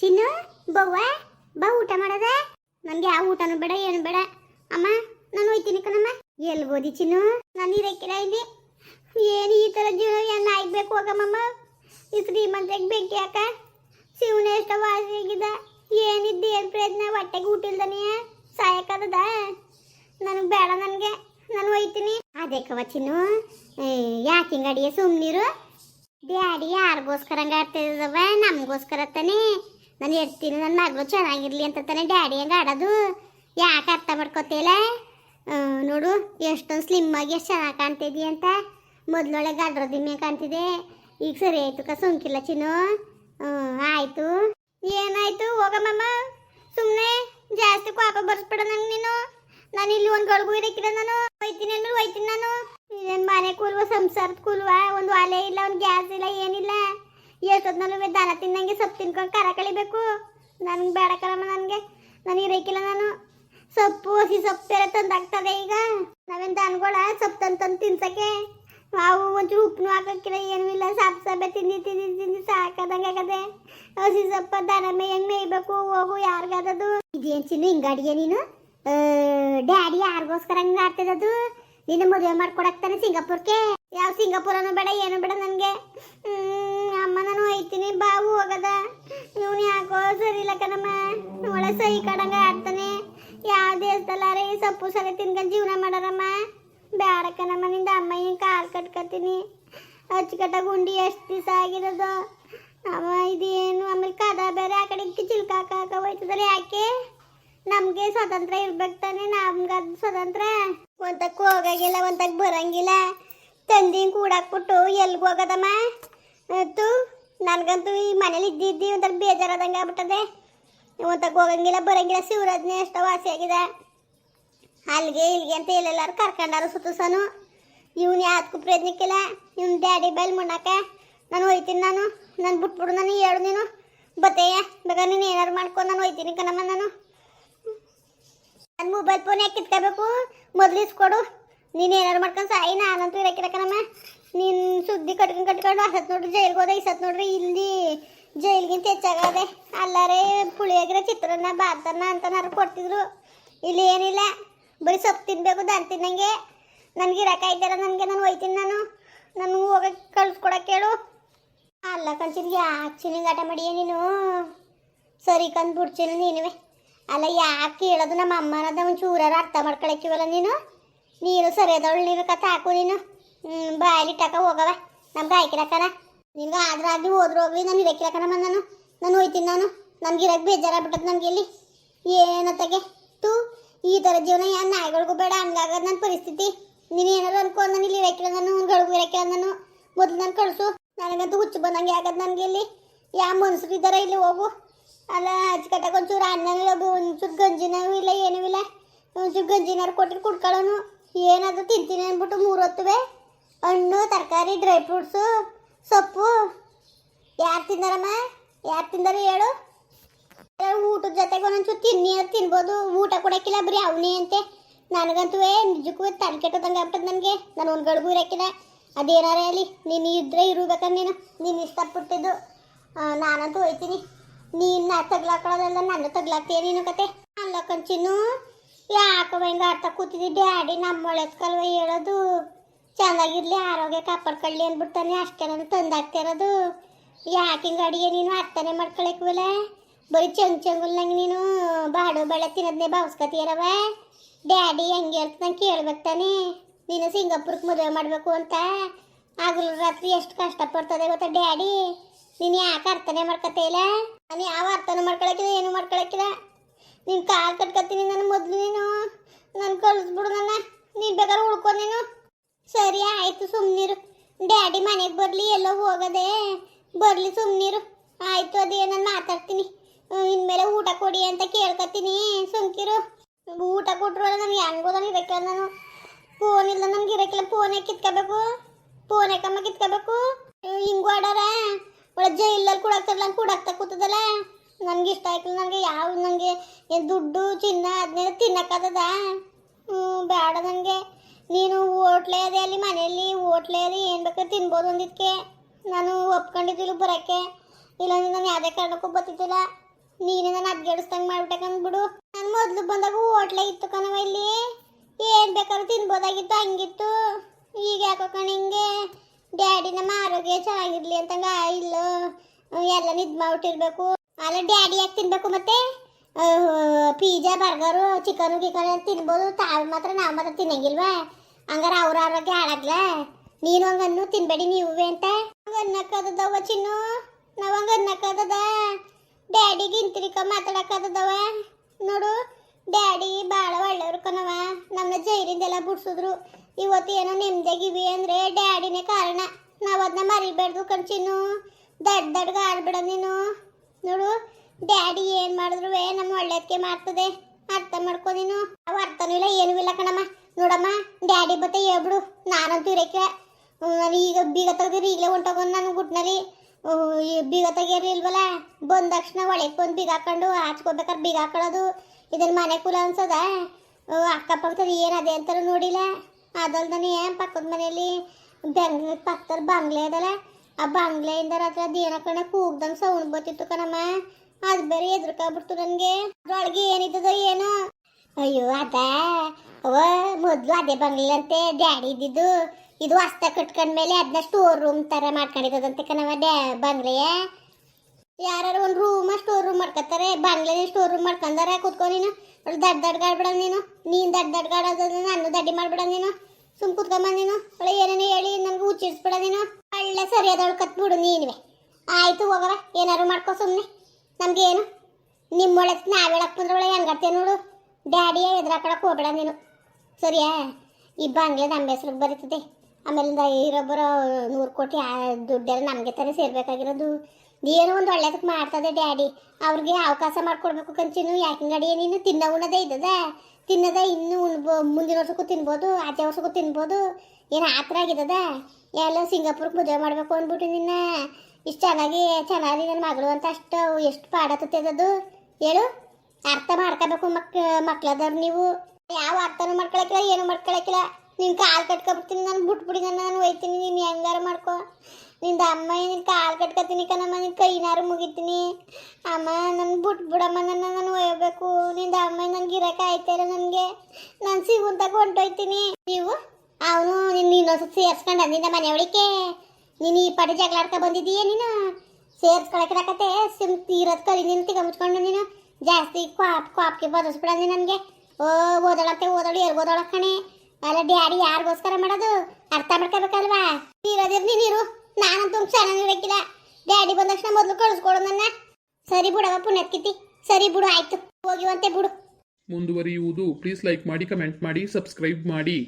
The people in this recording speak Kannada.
ಚಿನ್ನು, ಬವ್ವ, ಬಾ ಊಟ ಮಾಡದ? ನನಗೆ ಯಾವ ಊಟನೂ ಬೇಡ, ಏನು ಬೇಡ. ಅಮ್ಮ, ನಾನು ಹೋಯ್ತೀನಿ ಕಣಮ್ಮ. ಎಲ್ಲಿ ಓದಿ ಚಿನ್ನು? ನಾನು ಇರಕ್ಕಿರ ಇಲ್ಲಿ ಏನು ಈ ಥರ ಜೀವನ ಎಲ್ಲ ಆಗ್ಬೇಕು ಹೋಗಮ್ಮಮ್ಮ ಈ ಶ್ರೀಮಂತಕ್ಕೆ ಬೆಂಕಿ ಯಾಕ? ಶಿವನ ಎಷ್ಟ ವಾಸಿ ಆಗಿದ ಏನಿದ್ದು, ಏನು ಪ್ರಯತ್ನ? ಹೊಟ್ಟೆಗೆ ಊಟಿಲ್ದನೇ ಸಾಯಕ್ಕದ ನನಗೆ ಬೇಡ ನನಗೆ. ನಾನು ಹೋಯ್ತೀನಿ. ಅದೇ ಕವ ಚಿನ್ನು. ಅಡಿಗೆ ಸುಮ್ಮನಿರು ಡ್ಯಾಡಿ ಯಾರಿಗೋಸ್ಕರ ಹಂಗೆ ಆಡ್ತಿದ್ದವ ನಮಗೋಸ್ಕರ ತಾನೇ. ನಾನು ಇರ್ತೀನಿ ನನ್ನ ಮಗಳು ಚೆನ್ನಾಗಿರ್ಲಿ ಅಂತ ತಾನೆ ಡ್ಯಾಡಿ ಹಂಗೆ ಆಡೋದು. ಯಾಕೆ ಅರ್ಥ ಮಾಡ್ಕೋತಿಲ್ಲ ನೋಡು, ಎಷ್ಟೊಂದು ಸ್ಲಿಮ್ ಆಗಿ ಎಷ್ಟು ಚೆನ್ನಾಗಿ ಕಾಣ್ತಿದ್ದಿ ಅಂತ. ಮೊದಲೊಳೆ ಗಡ್ರದಿಮ್ಮೆ ಕಾಣ್ತಿದೆ ಈಗ ಸರಿ ಆಯ್ತು ಕ ಸುಂಕಿಲ್ಲ ಚಿನ್ನು. ಆಯಿತು. ಏನಾಯ್ತು? ಹೋಗಮ್ಮಮ್ಮ. ಸುಮ್ಮನೆ ಜಾಸ್ತಿ ಕೋಪ ಬರ್ಸ್ಬಿಡ ನಂಗೆ ನೀನು. ನಾನು ಇಲ್ಲಿ ಒಂದು ಗಳಿಗೂ ಇರಕ್ಕಿಲ್ಲ ನಾನು. ಒಯ್ತೀನಿ ಅಂದ್ರೆ ಒಯ್ತೀನಿ ನಾನು. ಇದೇನು ಮನೆ ಕೂಲ್ವ? ಸಂಸಾರದ ಕೂಲ್ವ? ಒಂದು ಒಲೆ ಇಲ್ಲ, ಒಂದು ಗ್ಯಾಸ್ ಇಲ್ಲ, ಏನಿಲ್ಲ. ಎಷ್ಟೊತ್ತಿನಲ್ಲೂ ದನ ತಿನ್ನಂಗೆ ಸೊಪ್ಪು ತಿನ್ಕೊಂಡು ಕರ ಕಳಿಬೇಕು. ನನಗೆ ಬೇಡ ಕರಮ್ಮ ನನಗೆ. ನಾನು ಇರಕ್ಕಿಲ್ಲ ನಾನು. ಸೊಪ್ಪು, ಹಸಿ ಸೊಪ್ಪು ತಂದಾಗ್ತದೆ ಈಗ. ನಾವೇನು ದನಗಳ ಸೊಪ್ಪು ತಂದು ತಂದು ತಿನ್ಸಕ್ಕೆ? ಅವು ಒಂಚೂರು ಉಪ್ಪು ಹಾಕಕ್ಕಿಲ್ಲ, ಏನೂ ಇಲ್ಲ. ಸಾಪ್ ಸಾಬೆ ತಿಂದು ತಿಂದು ತಿಂದು ಸಾಕದಂಗೆ ಆಗದೆ. ಹಸಿ ಸೊಪ್ಪು, ದನ ಮೇಯಂಗೆ ಮೇಯ್ಬೇಕು, ಹೋಗು ಯಾರಿಗದದು ಇದೇನು ಚಿನ್ನು, ಹಿಂಗೆ ಅಡಿಗೆ ನೀನು? ಡ್ಯಾಡಿ ಯಾರಿಗೋಸ್ಕರ ಹಂಗೆ ಆಡ್ತದದು ನಿನ್ನ ಮದುವೆ ಮಾಡ್ಕೊಡಕ್ತಾನೆ ಸಿಂಗಾಪುರ್ಗೆ ಯಾವ ಸಿಂಗಾಪುರನು ಬೇಡ, ಏನು ಬೇಡ ನನಗೆ. ಅಮ್ಮ ಹೋಯ್ತೀನಿ ಬಾವು ಹೋಗದ. ಇವನು ಯಾಕೋ ಸರಿ ಇಲ್ಲ ಕಣಮ್ಮ. ಒಳ್ಳೆ ಸಹಿ ಕಡಂಗ ಆಡ್ತಾನೆ ಯಾವ ಈ ಸೊಪ್ಪು ಸರಿ ತಿನ್ಕೊಂಡು ಜೀವನ ಮಾಡಾರಮ್ಮ? ಬೇಡ ಕಣಮ್ಮ, ನಿಂದ ಅಮ್ಮ ಹಿಂಗೆ ಕಾಲು ಕಟ್ಕೊತೀನಿ ಅಚ್ಚುಕಟ್ಟ ಗುಂಡಿ ಎಷ್ಟು ದಿವಸ ಆಗಿರೋದು? ಅಮ್ಮ ಇದೇನು, ಆಮೇಲೆ ಕದ ಬೇರೆ ಆ ಕಡೆ ಚಿಲ್ಕ ಹಾಕ ಯಾಕೆ? ನಮಗೆ ಸ್ವತಂತ್ರ ಇರ್ಬೇಕು ತಾನೆ, ನಮ್ಗೆ ಅದು ಸ್ವತಂತ್ರ. ಒಂತಕ್ಕೆ ಹೋಗಂಗಿಲ್ಲ ಒಂತಕ್ಕೆ ಬರಂಗಿಲ್ಲ. ತಂದಿ ಕೂಡಾಕ್ಬಿಟ್ಟು ಎಲ್ಗೆ ಹೋಗೋದಮ್ಮ ತು ನನಗಂತೂ ಈ ಮನೇಲಿ ಇದ್ದಿದ್ದು ಒಂಥರ ಬೇಜಾರಾದಂಗೆ ಆಗ್ಬಿಟ್ಟದೆ. ಒಂತಕ್ಕೆ ಹೋಗಂಗಿಲ್ಲ, ಬರಂಗಿಲ್ಲ ಶಿವರಾಜ್ನೇ ಎಷ್ಟೋ ವಾಸಿ ಆಗಿದೆ ಅಲ್ಲಿಗೆ ಇಲ್ಲಿಗೆ ಅಂತ ಎಲ್ಲೆಲ್ಲಾರು ಕರ್ಕೊಂಡಾರು ಸುತ್ತಸನು. ಇವ್ನು ಯಾವ್ದಕ್ಕೂ ಪ್ರಯತ್ನಕ್ಕಿಲ್ಲ, ಇವ್ನ ಡ್ಯಾಡಿ ಬೈಲ್ ಮಾಡಕ್ಕೆ. ನಾನು ಹೋಯ್ತೀನಿ ನಾನು ನಾನು ಬಿಟ್ಬಿಡು ನಾನು ಹೇಳು ನೀನು. ಬತ್ತೆಯ ಬೇಗ ನೀನು ಏನಾರು ಮಾಡ್ಕೊಂಡು ನಾನು ಹೋಯ್ತೀನಿ ಕಣಮ್ಮ ನಾನು. ನನ್ನ ಮೊಬೈಲ್ ಫೋನ್ ಯಾಕೆ ಕಿತ್ಕೋಬೇಕು? ಮೊದಲು ಇಸ್ಕೊಡು. ನೀನು ಏನಾರು ಮಾಡ್ಕೊಂಡು ಸಾಯಿ, ನಾನಂತೂ ಇರಕ್ಕಿಲ್ಲ ಕಣಮ್ಮ ನೀನು ಸುದ್ದಿ ಕಟ್ಕೊಂಡು ಕಟ್ಕೊಂಡು ಹಸತ್ ನೋಡ್ರಿ ಜೈಲ್ಗೆ ಹೋದ, ಇಸತ್ ನೋಡ್ರಿ ಇಲ್ಲಿ ಜೈಲ್ಗಿಂತ ಹೆಚ್ಚಾಗದೆ. ಅಲ್ಲಾರೆ ಪುಳಿಯೋಗರೆ, ಚಿತ್ರಾನ್ನ, ಬಾತನ್ನ ಅಂತನಾರು ಕೊಡ್ತಿದ್ರು. ಇಲ್ಲಿ ಏನಿಲ್ಲ, ಬರೀ ಸೊಪ್ಪು ತಿನ್ಬೇಕು, ದಾನ್ ತಿನ್ನಂಗೆ. ನನಗೆ ಇರಕ್ಕಾಯ್ತಾರ ನನಗೆ ನಾನು ಹೋಯ್ತೀನಿ ನಾನು. ನನಗೂ ಹೋಗಕ್ಕೆ ಕಳ್ಸ್ಕೊಡಕ್ಕೆ ಹೇಳು ಅಲ್ಲ ಕಂಚಿದ್ ಯಾಕೆ ಚಿನಿಂಗಾಟ ಮಾಡಿಯ ನೀನು? ಸರಿ ಕಂದು ಬಿಡ್ತೀನಿ ನೀನುವೆ. ಅಲ್ಲ ಯಾಕೆ ಕೇಳೋದು ನಮ್ಮ ಅಮ್ಮನದ ಒಂದು ಚೂರಾರು ಅರ್ಥ ಮಾಡ್ಕೊಳಕ್ಕಿವಲ್ಲ ನೀನು? ನೀನು ಸರಿಯಾದವಳು, ನೀನು ಕಥೆ ಹಾಕು ನೀನು. ಹ್ಞೂ ಬಾಯಲ್ಲಿ ಟಕ ಹೋಗವ ನಮ್ಗೆ ಆಯ್ಕಿರಕ್ಕನ ನಿನ್ಗೆ ಆದ್ರೆ ಆಗಲಿ ಹೋದ್ರು ಹೋಗ್ಲಿ ನಾನು ಇರಕ್ಕಿರಕ್ಕನಮ್ಮ ನಾನು. ನಾನು ಹೋಯ್ತೀನಿ ನಾನು. ನನ್ಗೆ ಇರಕ್ಕೆ ಬೇಜಾರಾಗ್ಬಿಟ್ಟದ ನನಗೆ ಇಲ್ಲಿ. ಏನತ್ತಗೆ ತೂ, ಈ ಥರ ಜೀವನ ಯಾ ನಾಯಿಗಳಿಗೂ ಬೇಡ ಹಂಗಾಗದ ನನ್ನ ಪರಿಸ್ಥಿತಿ. ನೀನು ಏನಾರು ಅನ್ಕೊ, ನಾನು ಇಲ್ಲಿ ಇರಕ್ಕಿಲ್ಲ ನಾನು ಗಳಿಗೂ ಇರಕ್ಕಿಲ್ಲ ನಾನು. ಮೊದಲು ನಾನು ಕಳಿಸು. ನನಗಂತೂ ಹುಚ್ಚು ಬಂದಂಗೆ ಆಗದ ನನಗೆ ಇಲ್ಲಿ. ಯಾವ ಮನುಷ್ಯರು ಇದ್ದಾರ ಇಲ್ಲಿ ಹೋಗು. ಅಲ್ಲ ಅಚ್ಚುಕಟ್ಟಾಗ ಒಂಚೂರು ಅನ್ನ ಒಂಚೂರು ಗಂಜಿನೂ ಇಲ್ಲ, ಏನೂ ಇಲ್ಲ. ಒಂಚೂರು ಗಂಜಿನಾರು ಕೊಟ್ಟಿರು ಕುಡ್ಕೊಳ್ಳೋನು ಏನಾದರೂ ತಿಂತೀನಿ ಅಂದ್ಬಿಟ್ಟು ಮೂರು ಹೊತ್ತುವೆ ಹಣ್ಣು, ತರಕಾರಿ ಡ್ರೈ ಫ್ರೂಟ್ಸು ಸೊಪ್ಪು. ಯಾರು ತಿಂದಾರಮ್ಮ? ಯಾರು ತಿಂದಾರ ಹೇಳು. ಊಟದ ಜೊತೆಗೆ ಒಂದೊಂಚೂರು ತಿನ್ನಿ ಅದು ತಿನ್ಬೋದು. ಊಟ ಕೊಡಕ್ಕಿಲ್ಲ ಬರೀ ಅವನೇ ಅಂತೆ. ನನಗಂತೂ ನಿಜಕ್ಕೂ ತಲೆ ಕೆಟ್ಟದಂಗೆ ಆಗ್ಬಿಟ್ಟದ ನನಗೆ. ನಾನು ಒಂದು ಗಡ್ಬು ಇರಕ್ಕಿಲ್ಲ. ಅದೇನಾರೇ ಅಲ್ಲಿ ನೀನು ಇದ್ರೆ ಇರ್ಬೇಕಂದ್ರೆ ನೀನು. ನೀನು ಇಷ್ಟಪಟ್ಟಿದ್ದು. ನಾನಂತೂ ಹೋಯ್ತೀನಿ. ನೀನು ತಗ್ಲಾಕೊಳ್ಳೋದೆಲ್ಲ ನಾನು ತಗ್ಲಾಕ್ತೀಯ ನೀನು ಕತೆ? ಅಲ್ಲ ಕಂಚಿನೂ ಯಾಕೋ ಹಿಂಗೆ ಆಡ್ತಾ ಕೂತಿದ್ದಿ. ಡ್ಯಾಡಿ ನಮ್ಮ ಒಳೆಸ್ಕಲ್ವ ಹೇಳೋದು. ಚೆನ್ನಾಗಿರ್ಲಿ, ಆರೋಗ್ಯ ಕಾಪಾಡ್ಕೊಳ್ಳಿ ಅಂದ್ಬಿಡ್ತಾನೆ. ಅಷ್ಟೇ ನಾನು ತಂದಾಗ್ತಿರೋದು ಯಾಕೆ ಹಿಂಗೆ ಅಡಿಗೆ ನೀನು ಅರ್ಥನೇ ಮಾಡ್ಕೊಳಕ್ವಲ್ಲ ಬರೀ ಚಂಗ್ ಚಂಗುಲ್ನಂಗೆ ನೀನು ಬಾಡು ಬೆಳೆ ತಿನ್ನೋದನ್ನೇ ಭಾವಿಸ್ಕೊತೀರವ ಡ್ಯಾಡಿ ಹೆಂಗೆ ಅಂತ ನಂಗೆ ಕೇಳ್ಬೇಕು ತಾನೆ. ನೀನು ಸಿಂಗಾಪುರ್ಗೆ ಮದುವೆ ಮಾಡಬೇಕು ಅಂತ. ಆಗಲು ರಾತ್ರಿ ಎಷ್ಟು ಕಷ್ಟಪಡ್ತದೆ ಗೊತ್ತಾ ಡ್ಯಾಡಿ? ನೀನು ಯಾಕೆ ಅರ್ಥನೆ ಮಾಡ್ಕೊತೇಲ ಇಲ್ಲ? ನಾನು ಯಾವ ಅರ್ಥನೆ ಮಾಡ್ಕೊಳಕಿದ ಏನು ಮಾಡ್ಕೊಳಕಿದ ನೀನು ಕಾಲು ಕಟ್ಕೊತೀನಿ ನಾನು ಮೊದಲು ನೀನು. ನಾನು ಕಳಿಸ್ಬಿಡು ನನ್ನ. ನೀನು ಬೇಕಾದ್ರೆ ಉಳ್ಕೊ ನೀನು. ಸರಿ, ಆಯಿತು ಸುಮ್ಮನಿರು ಡ್ಯಾಡಿ ಮನೆಗೆ ಬರಲಿ, ಎಲ್ಲೋ ಹೋಗದೆ. ಬರಲಿ ಸುಮ್ಮನಿರು ಆಯಿತು, ಅದೇ ನಾನು ಮಾತಾಡ್ತೀನಿ. ಇನ್ಮೇಲೆ ಊಟ ಕೊಡಿ ಅಂತ ಕೇಳ್ಕೊತೀನಿ ಸುಮ್ಕಿರು. ಊಟ ಕೊಟ್ರು ನಮ್ಗೆ ಹೆಂಗೋ ನನಗೆ ಇರಕ್ಕಿಲ್ಲ ನಾನು. ಫೋನ್ ಇಲ್ಲ, ನಮ್ಗೆ ಇರಕ್ಕಿಲ್ಲ. ಫೋನೇ ಕಿತ್ಕೋಬೇಕು? ಫೋನ್ ಕಮ್ಮ ಕಿತ್ಕೋಬೇಕು? ಹಿಂಗೂ ಆಡಾರ? ಒಳ ಜೈಲಲ್ಲಿ ಕೂಡಾಕ್ತಾರಲ್ಲ ಕೂಡಾಕ್ತಾ ಕೂತದಲ್ಲ? ನನಗೆ ಇಷ್ಟ ಆಯ್ತಿಲ್ಲ, ನನಗೆ ಯಾವ ನನಗೆ ದುಡ್ಡು, ಚಿನ್ನ ಅದನ್ನೆಲ್ಲ ಹ್ಞೂ ಬೇಡ ನನಗೆ ನೀನು ಹೋಟ್ಲೇ ಅದೇ ಅಲ್ಲಿ ಮನೆಯಲ್ಲಿ ಹೋಟ್ಲೇ ಅದೇ ಏನು ಬೇಕಾದ್ರೆ ತಿನ್ಬೋದು ಅಂದಿದ್ದಕ್ಕೆ ನಾನು ಒಪ್ಕೊಂಡಿದ್ದಿಲ್ಲ ಬರೋಕ್ಕೆ. ಇಲ್ಲಾಂದ್ರೆ ನಾನು ಯಾವುದೇ ಕಾರಣಕ್ಕೂ ಬರ್ತಿದ್ದಿಲ್ಲ. ನೀನೇ ನಾನು ಅದ್ಗೆಡಿಸ್ದಂಗೆ ಮಾಡ್ಬಿಟ್ಟಕಂದ್ಬಿಡು ನಾನು ಮೊದಲು ಬಂದಾಗ ಓಟ್ಲೇ ಇತ್ತು ಕಣವ ಇಲ್ಲಿ. ಏನು ಬೇಕಾದ್ರೂ ತಿನ್ಬೋದಾಗಿತ್ತು, ಹಂಗಿತ್ತು. ಈಗ ಯಾಕೋ ಕಣ ಹಿಂಗೆ ಡ್ಯಾಡಿ ನಮ್ಮ ಆರೋಗ್ಯ ಚೆನ್ನಾಗಿರ್ಲಿ ಅಂತಂಗ ಇಲ್ಲ. ಎಲ್ಲ ನಿದ್ ಮಾಡ್ಬಿಟ್ಟಿರ್ಬೇಕು ಅಲ್ಲ ಡ್ಯಾಡಿ ಯಾಕೆ ತಿನ್ಬೇಕು ಮತ್ತೆ? ಪಿಜ್ಜಾ, ಬರ್ಗರು ಚಿಕನು ಗಿಕನ್ ಅಂತ ತಿನ್ಬೋದು? ತಾವು ಮಾತ್ರ ನಾವು ಮಾತ್ರ ತಿನ್ನಂಗಿಲ್ವ? ಹಂಗಾರೆ ಅವ್ರ ಆರೋಗ್ಯ ಹಾಳಾಗ್ಲ? ನೀನು ಹಂಗನ್ನು ತಿನ್ಬೇಡಿ ನೀವೇ ಅಂತ. ಹಂಗನ್ನಕ್ಕದವ ಚಿನ್ನು. ನಾವ್ ಹಂಗ ಡ್ಯಾಡಿ ಇಂತಿರಿಕ ಮಾತಾಡಕ್ಕದವ ನೋಡು, ಡ್ಯಾಡಿ ಭಾಳ ಒಳ್ಳೆಯವ್ರು ಕನವ ನಮ್ಮ ಜೈಲಿಂದೆಲ್ಲ ಬಿಡ್ಸಿದ್ರು. ಇವತ್ತು ಏನೋ ನೆಮ್ಮದಿಯಾಗಿವಿ ಅಂದ್ರೆ ಡ್ಯಾಡಿನೇ ಕಾರಣ. ನಾವು ಅದನ್ನ ಮರಿಬೇಡ್ದು ಕಣ್ಚಿನ್ನು ದಡ್ಡ ದಡ್ಗೆ ಆಡ್ಬೇಡ ನೀನು. ನೋಡು ಡ್ಯಾಡಿ ಏನ್ ಮಾಡಿದ್ರು ನಮ್ಮ ಒಳ್ಳೆದಕ್ಕೆ ಮಾಡ್ತದೆ. ಅರ್ಥ ಮಾಡ್ಕೊ ನೀನು. ಅರ್ಥನೂ ಇಲ್ಲ, ಏನೂ ಇಲ್ಲ ಕಣಮ್ಮ. ನೋಡಮ್ಮ, ಡ್ಯಾಡಿ ಬತ್ತೆ ಹೇಳ್ಬಿಡು. ನಾನಂತೂ ಇರಕ್ಕೆ ನಾನು ಈಗ ಬೀಗ ತೆಗ್ದಿರಿ ಈಗಲೇ ಹೊಂಟೋಗೋದು ನಾನು ಗುಟ್ನಲ್ಲಿ ಬೀಗ ಬೀಗ ತೆಗಿಯಲಿಲ್ವಲ್ಲ ಬಂದ ತಕ್ಷಣ ಒಳಗೆ ಬಂದು ಬೀಗ ಹಾಕೊಂಡು ಹಾಚ್ಕೋಬೇಕಾದ್ರೆ ಬೀಗ ಹಾಕೊಳ್ಳೋದು. ಇದನ್ನ ಮನೆ ಕುಲ ಅನ್ಸದ? ಅಕ್ಕಪಕ್ಕದ ಏನದೆ ಅಂತಾರು ನೋಡಿಲ್ಲ. ಅದಲ್ದನೆ ಪಕ್ಕದ ಮನೆಯಲ್ಲಿ? ಬೆಂಗ್ ಪಕ್ಕದ ಬಂಗ್ಲೆ ಅದಲ್ಲ. ಆ ಬಂಗ್ಲೆಯಿಂದ ರಾತ್ರಿ ಅದು ಏನೋ ಕಣ ಕೂಗ್ದಂಗೆ ಸೌಂಡ್ ಬರ್ತಿತ್ತು ಕಣಮ್ಮ. ಅದು ಬೇರೆ ಎದ್ರಕಾಗ್ಬಿಡ್ತು ನನಗೆ. ಅದ್ರೊಳಗೆ ಏನಿದ್ದದ ಏನೋ. ಅಯ್ಯೋ, ಅದ. ಅವ ಮೊದಲು ಅದೇ ಬಂಗ್ಲಂತೆ ಡ್ಯಾಡಿ ಇದ್ದಿದ್ದು. ಇದು ಹಸ್ತ ಕಟ್ಕೊಂಡ ಮೇಲೆ ಅದನ್ನ ಸ್ಟೋರ್ ರೂಮ್ ತರ ಮಾಡ್ಕೊಂಡಿದ್ದದಂತೆ ಕಣವ ಡ್ಯಾ, ಬಂಗ್ಲೆಯ. ಯಾರು ಒಂದು ರೂಮ ಸ್ಟೋರ್ ರೂಮ್ ಮಾಡ್ಕೊತಾರೆ ಬಂಗ್ಲೆ ಸ್ಟೋರ್ ರೂಮ್ ಮಾಡ್ಕೊಂಡಾರ ಕೂತ್ಕೊ ನೀನು. ಒಳ್ಳೆ ದಡ್ ದಡ್ಗಾಡ್ಬಿಡ ನೀನು. ನೀನು ದಡ್ ದಡ್ಗಾಡೋದ ನಾನು ದಡ್ಡಿ ಮಾಡ್ಬಿಡ ನೀನು. ಸುಮ್ ಕೂತ್ಕೊಂಬ ನೀನು. ಒಳ್ಳೆ ಏನೇನೋ ಹೇಳಿ ನನ್ಗೆ ಹುಚ್ಚಿಡ್ಸ್ಬಿಡ ನೀನು. ಒಳ್ಳೆ ಸರಿಯಾದವಳು ಕತ್ಬಿಡು ನೀನುವೆ. ಆಯ್ತು ಹೋಗವ ಏನಾರು ಮಾಡ್ಕೋ ಸುಮ್ಮನೆ ನಮ್ಗೇನು? ಒಳಗೆ ನಾವ್ ಹೇಳಕ್ ಬಂದ್ರೆ ಒಳ್ಳೆ ಹೆಂಗತ್ತೆ ನೋಡು. ಡ್ಯಾಡಿಯ ಎದುರಾಕಡಕ್ಕೆ ಹೋಗ್ಬೇಡ ನೀನು. ಸರಿಯಾ? ಈ ಬಂಗ್ಲೆ ನಮ್ಮ ಹೆಸ್ರಿಗೆ ಬರೀತದೆ. ಆಮೇಲಿಂದ ಇರೊಬ್ಬರ ನೂರು ಕೋಟಿ ದುಡ್ಡೆಲ್ಲ ನಮಗೆ ತಾನೇ ಸೇರ್ಬೇಕಾಗಿರೋದು. ಏನೋ ಒಂದು ಒಳ್ಳೇದಕ್ಕೆ ಮಾಡ್ತದೆ ಡ್ಯಾಡಿ. ಅವ್ರಿಗೆ ಅವಕಾಶ ಮಾಡ್ಕೊಡ್ಬೇಕು ಕಂಚಿನು. ಯಾಕೆ ಗಡಿ ನೀನು? ತಿನ್ನ ಉಣ್ಣದೇ ಇದ್ದದ. ತಿನ್ನದ ಇನ್ನೂ ಉಣ್ಬೋ, ಮುಂದಿನ ವರ್ಷಕ್ಕೂ ತಿನ್ಬೋದು, ಆಚೆ ವರ್ಷಕ್ಕೂ ತಿನ್ಬೋದು. ಏನು ಆ ಥರ ಎಲ್ಲ ಸಿಂಗಾಪುರ್ಗೆ ಮದುವೆ ಮಾಡಬೇಕು ಅಂದ್ಬಿಟ್ಟು ನಿನ್ನ. ಇಷ್ಟು ಚೆನ್ನಾಗಿ ಚೆನ್ನಾಗಿ ನನ್ನ ಮಗಳು ಅಂತ ಅಷ್ಟು, ಎಷ್ಟು ಪಾಡತ್ತದದು ಹೇಳು. ಅರ್ಥ ಮಾಡ್ಕೋಬೇಕು ಮಕ್, ಮಕ್ಳದವ್ರು ನೀವು. ಯಾವ ಅರ್ಥನೂ ಮಾಡ್ಕೊಳಕಿಲ್ಲ, ಏನು ಮಾಡ್ಕೊಳಕಿಲ್ಲ. ನಿನ್ ಕಾಲು ಕಟ್ಕೊಬಿಡ್ತೀನಿ, ನಾನು ಬಿಟ್ಬಿಡಿ ನನ್ನ ನಾನು ಒಯ್ತೀನಿ, ನೀನು ಹೆಂಗಾರು ಮಾಡ್ಕೊ. ನಿಂದ ಅಮ್ಮ ನಿನ್ ಕಾಲು ಕಟ್ಕೊತೀನಿ ಕಣಮ್ಮ, ನಿನ್ ಕೈನಾರು ಮುಗಿತೀನಿ. ಅಮ್ಮ ನನ್ನ ಬಿಟ್ಬಿಡಮ್ಮ ನನ್ನ ನಾನು ಒಯ್ಯಬೇಕು. ನಿಂದ ಅಮ್ಮ ನನ್ಗೆ ಇರಕ್ಕೆ ಆಯ್ತಾ ಇಲ್ಲ ನನಗೆ. ನಾನು ಸಿಗುವಂತ ಹೊಂಟೋಯ್ತೀನಿ. ನೀವು? ಅವನು ನಿನ್ನ ಇನ್ನೊಂದ್ಸತಿ ಸೇರ್ಸ್ಕೊಂಡ ಅಂದಿಂದ ಮನೆ ಒಳಿಕೆ ನೀನು ಈ ಪಡೆ ಜಗಳ ಆಡ್ಕೊ ಬಂದಿದ್ದೀಯ ನೀನು? ಸೇರ್ಸ್ಕೊಳಕಿರಕತ್ತೆ ಸಿಮ್ ತೀರದ್ ಕಲಿ ನೀನು ತಿಗ ಮುಚ್ಕೊಂಡು ನೀನು. ಜಾಸ್ತಿ ಕ್ವಾಪ್, ಕ್ವಾಪ್ಗೆ ಬದಸ್ಬಿಡ ನನಗೆ. ಓ ಓದಳತ್ತೆ ಓದಳು ಎಲ್ಲಿ ಓದಳ ಕಣೆ. ಅಲ್ಲ, ಡ್ಯಾಡಿ ಯಾರಿಗೋಸ್ಕರ ಮಾಡೋದು? ಅರ್ಥ ಮಾಡ್ಕೋಬೇಕಲ್ವಾ? ಇರೋದಿರ್ ನೀನಿರು ನಾನಂತೂ ಚೆನ್ನಾಗಿ ಡ್ಯಾಡಿ ಬಂದ ತಕ್ಷಣ ಮೊದಲು ಕಳಿಸ್ಕೊಡು ನನ್ನ. ಸರಿ ಬಿಡವ ಪುಣ್ಯತ್ಕಿತಿ. ಸರಿ ಬಿಡು, ಆಯ್ತು. ಹೋಗಿವಂತೆ ಬಿಡು. ಮುಂದುವರಿಯುವುದು ಪ್ಲೀಸ್ ಲೈಕ್ ಮಾಡಿ ಕಮೆಂಟ್ ಮಾಡಿ ಸಬ್ಸ್ಕ್ರೈಬ್ ಮಾಡಿ.